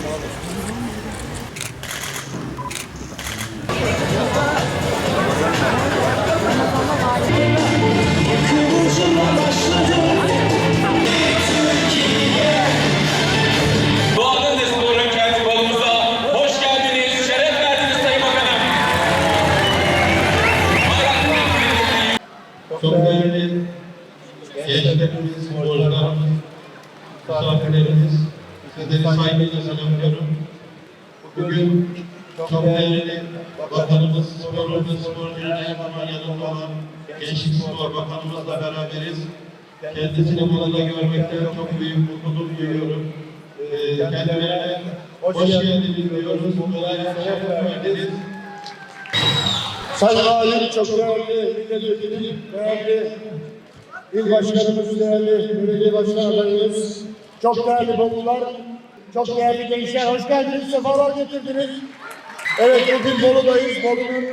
escola. Saygıyla selamlıyorum. Bugün çok değerli bakanımız, sporumuz, sporcunun en hemen yanında olan Gençlik Spor Bakanımızla beraberiz. Kendisini burada görmekten çok büyük mutluluk duyuyorum. Ee, kendilerine hoş geldiniz diyoruz. Bunlara şeref verdiniz. Sayın çok değerli milletvekilim, değerli il başkanımız, değerli belediye başkan adayımız, çok değerli Bolular, çok değerli gençler, hoş geldiniz, sefalar getirdiniz. Evet, bugün Bolu'dayız. Bolu'nun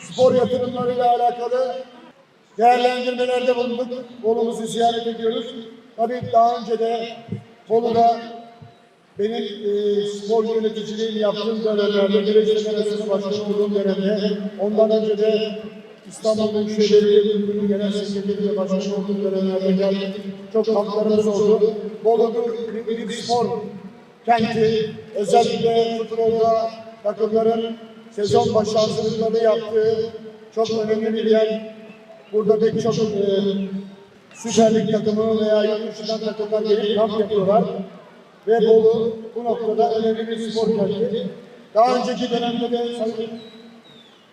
spor yatırımlarıyla alakalı değerlendirmelerde bulunduk. Bolu'muzu ziyaret ediyoruz. Tabii daha önce de Bolu'da benim e, spor yöneticiliğini yaptığım dönemlerde, Güreş Federasyonu Başkanı olduğum dönemde, ondan önce de İstanbul Büyükşehir Belediye genel sekreteri başkanı olduğum dönemlerde geldik. Çok kamplarımız oldu. Bolu bir, bir spor kenti, özellikle futbolda takımların sezon başı hazırlıklarını yaptığı çok önemli bir yer. Burada pek çok e, Süper Lig takımı veya yurt dışından takımlar gelip kamp yapıyorlar. Ve Bolu bu noktada önemli bir spor kenti. Daha önceki dönemde de sayın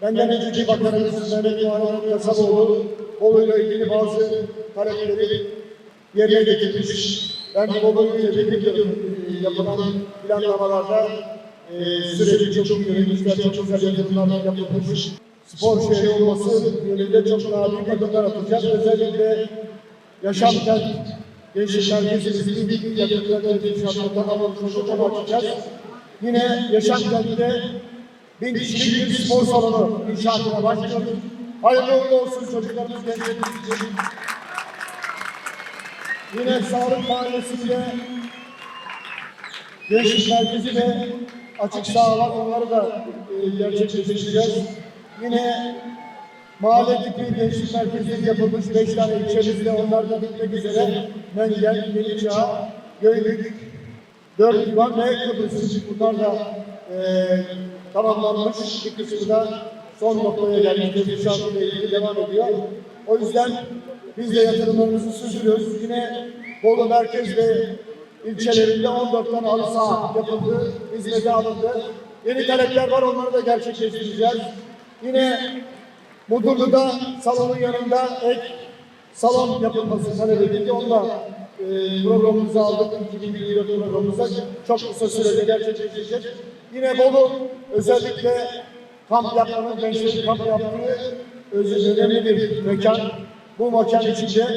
benden önceki bakanımız Mehmet Muharrem Kasaboğlu Bolu'yla ilgili bazı talepleri yerine getirmiş. Ben Bolu'yu tebrik ediyorum. Yapılan planlamalarda e, süreci çok yönetmişler, çok güzel yatırımlar yapılmış. Spor şehri olması yönünde çok daha büyük adımlar atacak. Özellikle yaşam kent Gençlik merkezimizin bir yakınlarında inşaatında alanını çok açacağız. Yine yaşam kentinde bin kişilik bir spor salonu inşaatına başlıyoruz. Hayırlı uğurlu olsun çocuklarımız gençlerimiz için. Yine Sağlık Mahallesi'nde gençlik merkezi ve açık sahalar onları da e, gerçekleştireceğiz. Yine mahalledeki gençlik merkezi yapılmış beş tane ilçemizde onlar da bitmek üzere Mengen, Yeniçağ, Göynük, Dört Divan ve Kıbrıs. Bunlar da e, tamamlanmış. Bir kısmı da son noktaya gelmiş. İnşaatı ile ilgili devam ediyor. O yüzden biz de yatırımlarımızı sürdürüyoruz. Yine Bolu merkez ve ilçelerinde 14 tane halı saha yapıldı, hizmete alındı. Yeni talepler var, onları da gerçekleştireceğiz. Yine Mudurlu'da salonun yanında ek salon yapılması talep edildi. Onu da e, programımıza aldık. 2024 programımıza çok kısa sürede gerçekleşecek. Yine Bolu özellikle kamp yapmanın, gençlerin kamp yaptığı özel önemli bir mekan. Bu mekan içinde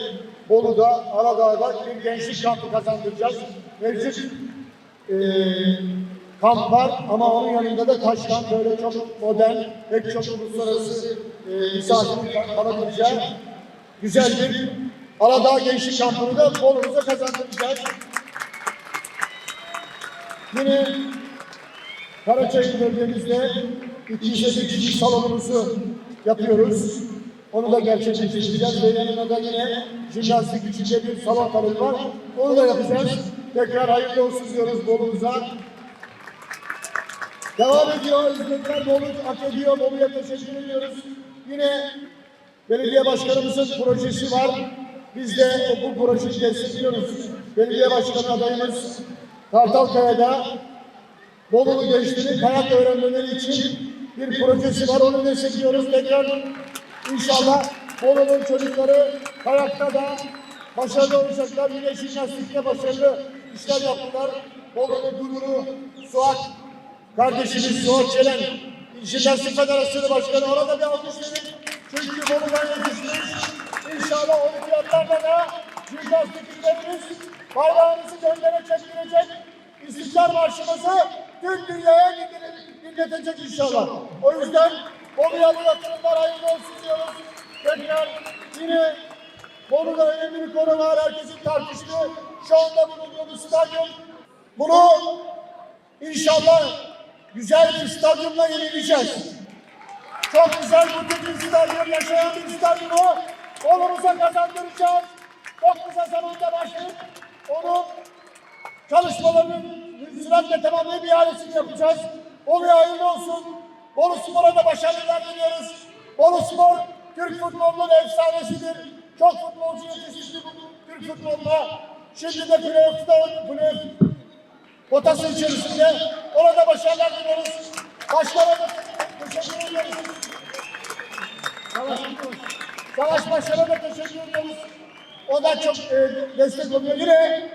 Bolu'da, Aladağ'da bir gençlik kampı kazandıracağız. Mevcut e, kamp var ama onun yanında da taş kamp böyle çok modern, pek çok uluslararası e, misafirin kalabileceği güzel bir Aladağ Gençlik Kampı'nı da Bolu'muza kazandıracağız. Yine Karaçayır bölgemizde 208. salonumuzu yapıyoruz. Onu da gerçekleştireceğiz ve yanına da yine jimnastik içinde bir salon talebi var. Onu da yapacağız. Tekrar hayırlı olsun diyoruz Bolu'muza. Devam ediyor. Hizmetler Bolu hak ediyor. Bolu'ya teşekkür ediyoruz. Yine belediye başkanımızın projesi var. Biz de bu projeyi destekliyoruz. Belediye başkanı adayımız Kartalkaya'da Bolu'lu gençlerin kayak öğrenmeleri için bir projesi var. Onu destekliyoruz. Tekrar inşallah Bolu'nun çocukları kayakta da başarılı olacaklar. Yine jimnastikte başarılı işler yaptılar. Bolu'nun gururu Suat kardeşimiz Suat Çelen Jimnastik Federasyonu Başkanı ona da bir alkış verin. Çünkü Bolu'dan yetişmiş. İnşallah olimpiyatlarda da jimnastikçilerimiz bayrağımızı göndere çekilecek. İstiklal Marşımızı tüm dünyaya dinle- dinletecek inşallah. O yüzden Bolu'ya bu yatırımlar hayırlı olsun diyoruz. Tekrar yine Bolu'da önemli bir konu var. Herkesin tartıştığı şu anda bulunduğumuz stadyum. Bunu İnşallah güzel bir stadyumla yenileceğiz. Çok güzel bu bir stadyum, yaşayan bir stadyumu Bolu'muza kazandıracağız. Çok kısa zamanda başlayıp onun çalışmalarının süratle tamamlayıp ihalesini yapacağız. Bolu'ya hayırlı olsun. Bolu Spor'a da başarılar diliyoruz. Bolu Spor Türk futbolunun efsanesidir. Çok futbolcu yetiştirdi bu Türk futboluna. Şimdi de playoff'ta playoff potası içerisinde. Ona da başarılar diliyoruz. Başkan'a da teşekkür ediyoruz. Savaş, Savaş Başkan'a da teşekkür ediyoruz. O da çok e, destek oluyor. Yine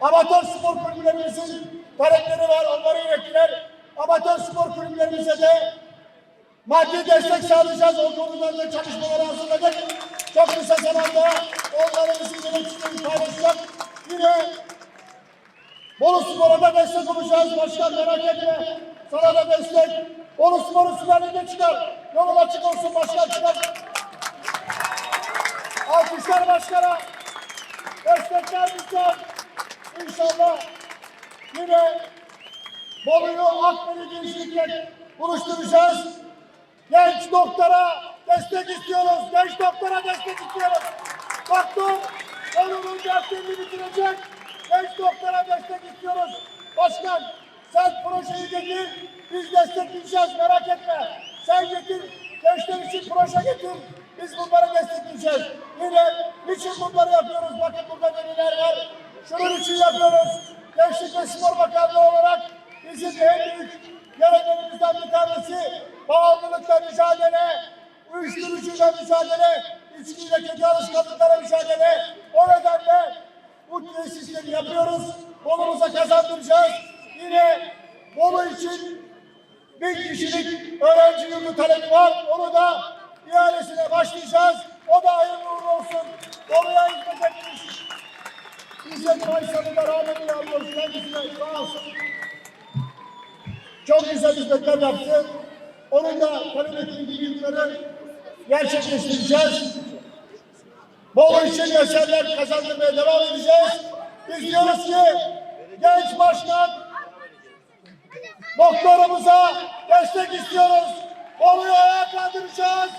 amatör spor kulüplerimizin talepleri var. Onları ilettiler. Amatör spor kulüplerimize de maddi destek sağlayacağız. O konularda çalışmaları hazırladık. Çok kısa zamanda onları bizim yöneticilerimiz paylaşacak. Yine Bolu Spor'a destek olacağız. Başkan merak etme. Sana da destek. Bolu Spor'u Süper Lig'e çıkar. Yolun açık olsun başkan çıkar. Alkışlar başkana. Destekler bizden. İnşallah yine Bolu'yu Akbeli Gençlik'le buluşturacağız. Genç doktora destek istiyoruz. Genç doktora destek istiyoruz. Doktor Bolu'nun derslerini bitirecek. Genç doktora destek istiyoruz. Başkan sen projeyi getir. Biz destekleyeceğiz merak etme. Sen getir. Gençler için proje getir. Biz bunları destekleyeceğiz. Yine niçin bunları yapıyoruz? Bakın burada veriler var. Şunun için yapıyoruz. Gençlik ve Spor Bakanlığı olarak bizim en büyük görevlerimizden bir tanesi bağımlılıkla mücadele, uyuşturucuyla mücadele, içkiyle kötü alışkanlıklara mücadele. O nedenle bu tesisleri yapıyoruz. Bolumuza kazandıracağız. Yine Bolu için bin kişilik öğrenci yurdu talebi var. Onu da ihalesine başlayacağız. O da hayırlı uğurlu olsun. Bolu'ya hizmet etmiş. İzzet Baysal'ı da rahmetle alıyoruz kendisine. Sağ olsun. Çok güzel hizmetler yaptı. Onun da ettiği yurtları gerçekleştireceğiz. Bolu için eserler kazandırmaya devam edeceğiz. Biz diyoruz ki genç başkan doktorumuza destek istiyoruz. Bolu'yu ayağa kaldıracağız.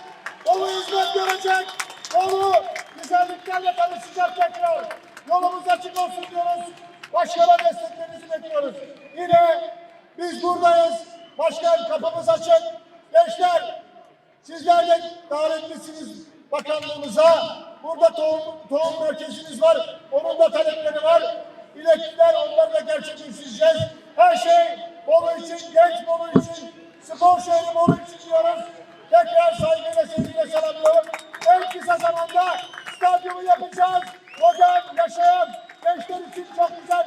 Bolu hizmet görecek. Bolu güzelliklerle tanışacak tekrar. Yolumuz açık olsun diyoruz. Başkana desteklerinizi bekliyoruz. Yine biz buradayız. Başkan kapımız açık. Gençler Sizler de davetlisiniz bakanlığımıza. Burada tohum, tohum merkezimiz var. Onun da talepleri var. İlettiler onları da gerçekleştireceğiz. Her şey Bolu için, genç Bolu için, spor şehri Bolu için diyoruz. Tekrar saygıyla sevgiyle selamlıyorum. En kısa zamanda stadyumu yapacağız. Modern, yaşayan, gençler için çok güzel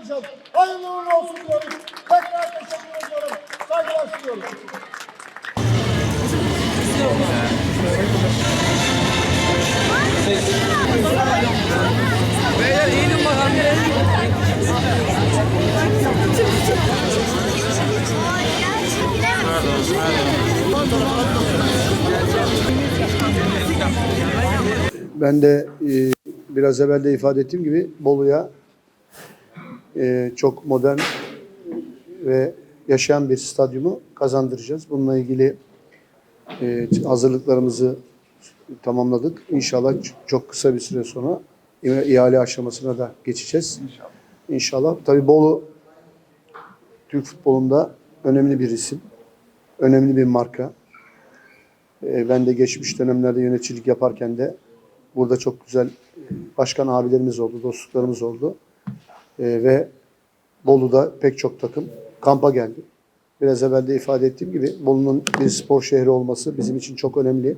Kazandıracağız. Hayırlı uğurlu olsun diyoruz. Tekrar teşekkür ediyorum. Saygılar sunuyorum. Beyler eğilin bakalım. Ben de e, biraz evvel de ifade ettiğim gibi Bolu'ya e, çok modern ve yaşayan bir stadyumu kazandıracağız. Bununla ilgili e, hazırlıklarımızı tamamladık. İnşallah çok kısa bir süre sonra ihale aşamasına da geçeceğiz. İnşallah. İnşallah. Tabii Bolu Türk futbolunda önemli bir isim. Önemli bir marka. E, Ben de geçmiş dönemlerde yöneticilik yaparken de burada çok güzel başkan abilerimiz oldu, dostluklarımız oldu. E, ve Bolu'da pek çok takım kampa geldi. Biraz evvel de ifade ettiğim gibi Bolu'nun bir spor şehri olması bizim için çok önemli.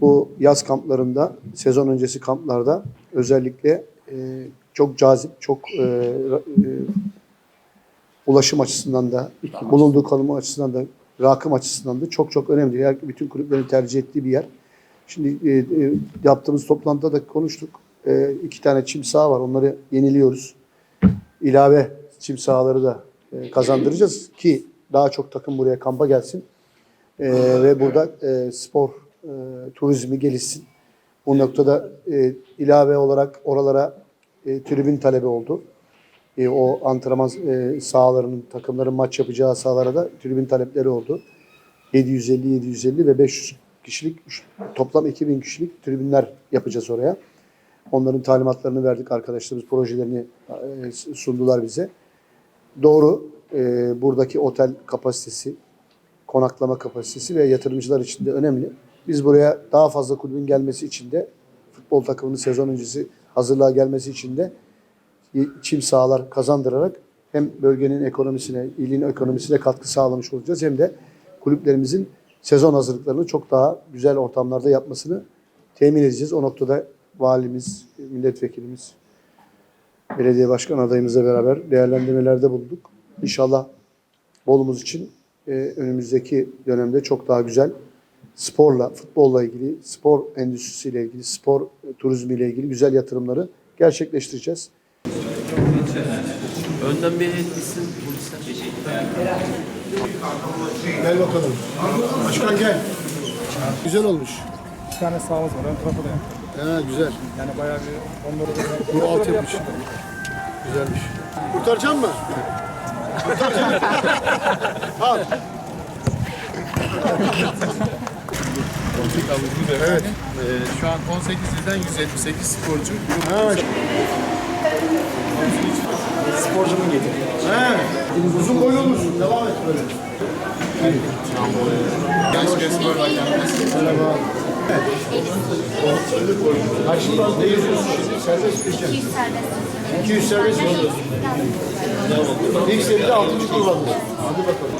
Bu yaz kamplarında, sezon öncesi kamplarda özellikle e, çok cazip, çok e, e, ulaşım açısından da, bulunduğu konum açısından da, rakım açısından da çok çok önemli. Her, bütün kulüplerin tercih ettiği bir yer. Şimdi e, e, yaptığımız toplantıda da konuştuk. E, iki tane çim saha var. Onları yeniliyoruz. İlave çim sahaları da e, kazandıracağız ki daha çok takım buraya kampa gelsin. E, ve burada e, spor e, turizmi gelişsin. Bu noktada e, ilave olarak oralara e, tribün talebi oldu. e, o antrenman e, sahalarının, takımların maç yapacağı sahalara da tribün talepleri oldu. 750, 750 ve 500 kişilik toplam 2000 kişilik tribünler yapacağız oraya. Onların talimatlarını verdik arkadaşlarımız projelerini e, sundular bize. Doğru e, buradaki otel kapasitesi, konaklama kapasitesi ve yatırımcılar için de önemli. Biz buraya daha fazla kulübün gelmesi için de futbol takımının sezon öncesi hazırlığa gelmesi için de çim sahalar kazandırarak hem bölgenin ekonomisine, ilin ekonomisine katkı sağlamış olacağız hem de kulüplerimizin sezon hazırlıklarını çok daha güzel ortamlarda yapmasını temin edeceğiz. O noktada valimiz, milletvekilimiz, belediye başkan adayımızla beraber değerlendirmelerde bulunduk. İnşallah Bolumuz için e, önümüzdeki dönemde çok daha güzel sporla, futbolla ilgili, spor endüstrisiyle ilgili, spor e, turizmiyle ilgili güzel yatırımları gerçekleştireceğiz. Önden bir gitsin polisler. Gel bakalım. Başkan gel. Güzel olmuş. Bir tane sahamız var. Ön tarafı da yaptık. Ha, güzel. Yani bayağı bir onları da Bu alt yapmış. Güzelmiş. Kurtaracak mı? Kurtaracak. Al. Evet. Ee, şu an 18 ilden 178 sporcu. Ha. Sporcunun getirdi. He. Uzun boylu olmuşsun. Devam et böyle. Genç ve spor hakemimiz. Merhaba. Karşında ne yazıyorsun şimdi? Serbest geçen. 200 serbest. 200 serbest mi? İlk seride 6. kullandı. Hadi bakalım.